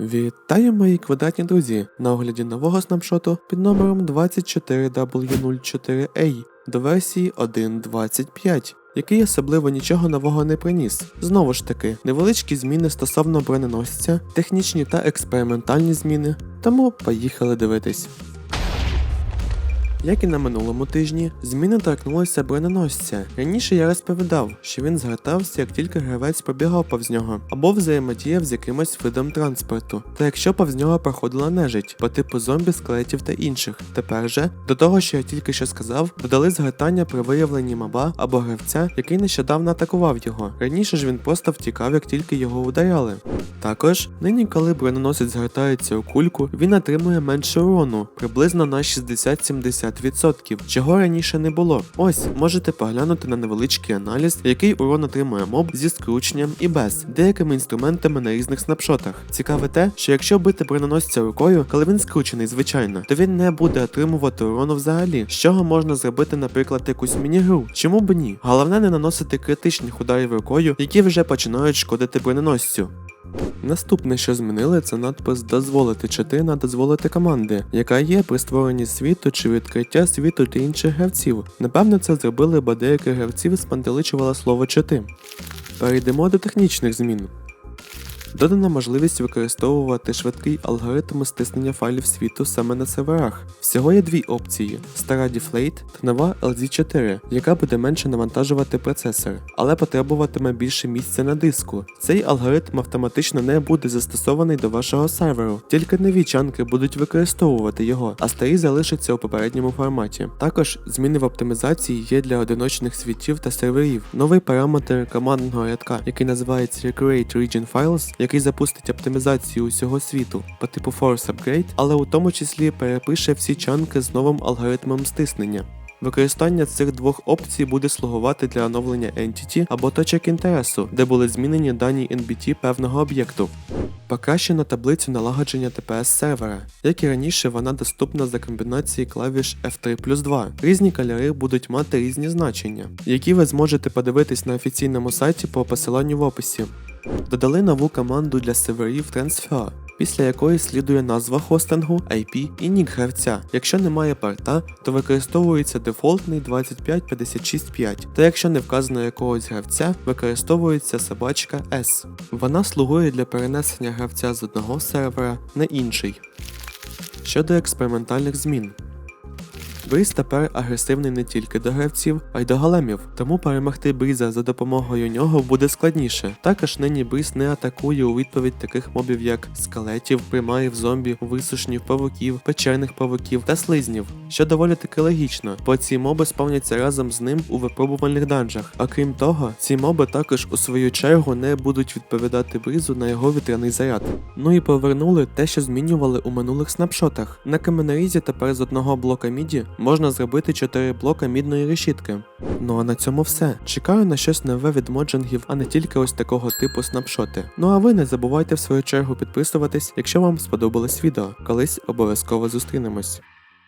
Вітаю мої квадратні друзі! На огляді нового снапшоту під номером 24W04A до версії 1.25, який особливо нічого нового не приніс. Знову ж таки, невеличкі зміни стосовно броненосця, технічні та експериментальні зміни, тому поїхали дивитись. Як і на минулому тижні, зміни торкнулися броненосця. Раніше я розповідав, що він згортався, як тільки гравець пробігав повз нього, або взаємодіяв з якимось видом транспорту, та якщо повз нього проходила нежить, по типу зомбі, скелетів та інших. Тепер же, до того, що я тільки що сказав, додали згортання при виявленні маба або гравця, який нещодавно атакував його. Раніше ж він просто втікав, як тільки його ударяли. Також, нині, коли броненосець згортається у кульку, він отримує менше урону, приблизно на 60-70%, чого раніше не було. Ось можете поглянути на невеличкий аналіз, який урон отримує моб зі скрученням і без деякими інструментами на різних снапшотах. Цікаве те, що якщо бити броненосця рукою, коли він скручений, звичайно, то він не буде отримувати урону взагалі, з чого можна зробити, наприклад, якусь мінігру. Чому б ні? Головне не наносити критичних ударів рукою, які вже починають шкодити броненосцю. Наступне, що змінили, це надпис дозволити чити на дозволити команди, яка є при створенні світу чи відкриття світу для інших гравців. Напевно, це зробили, бо деяких гравців спантеличувало слово чити. Перейдемо до технічних змін. Додана можливість використовувати швидкий алгоритм стиснення файлів світу саме на серверах. Всього є дві опції: стара Deflate та нова LZ4, яка буде менше навантажувати процесор, але потребуватиме більше місця на диску. Цей алгоритм автоматично не буде застосований до вашого серверу, тільки нові чанки будуть використовувати його, а старі залишаться у попередньому форматі. Також зміни в оптимізації є для одиночних світів та серверів. Новий параметр командного рядка, який називається Create Region Files, який запустить оптимізацію усього світу по типу Force Upgrade, але у тому числі перепише всі чанки з новим алгоритмом стиснення. Використання цих двох опцій буде слугувати для оновлення Entity або точок інтересу, де були змінені дані NBT певного об'єкту. Покращено таблицю налагодження TPS сервера. Як і раніше, вона доступна за комбінації клавіш F3 плюс 2. Різні кольори будуть мати різні значення, які ви зможете подивитись на офіційному сайті по посиланню в описі. Додали нову команду для серверів Transfer, після якої слідує назва хостингу, IP і нік гравця. Якщо немає порта, то використовується дефолтний 25565, та якщо не вказано якогось гравця, використовується собачка S. Вона слугує для перенесення гравця з одного сервера на інший. Щодо експериментальних змін. Бріз тепер агресивний не тільки до гравців, а й до големів, тому перемогти Бріза за допомогою нього буде складніше. Також нині Бріз не атакує у відповідь таких мобів, як скелетів, примарів, зомбі, висушнів, павуків, печерних павуків та слизнів, що доволі таки логічно, бо ці моби спавняться разом з ним у випробувальних данжах. А крім того, ці моби також у свою чергу не будуть відповідати Брізу на його вітряний заряд. Ну і повернули те, що змінювали у минулих снапшотах. На каменорізі тепер з одного блока міді можна зробити 4 блока мідної решітки. Ну а на цьому все. Чекаю на щось нове від моджингів, а не тільки ось такого типу снапшоти. Ну а ви не забувайте в свою чергу підписуватись, якщо вам сподобалось відео. Колись обов'язково зустрінемось.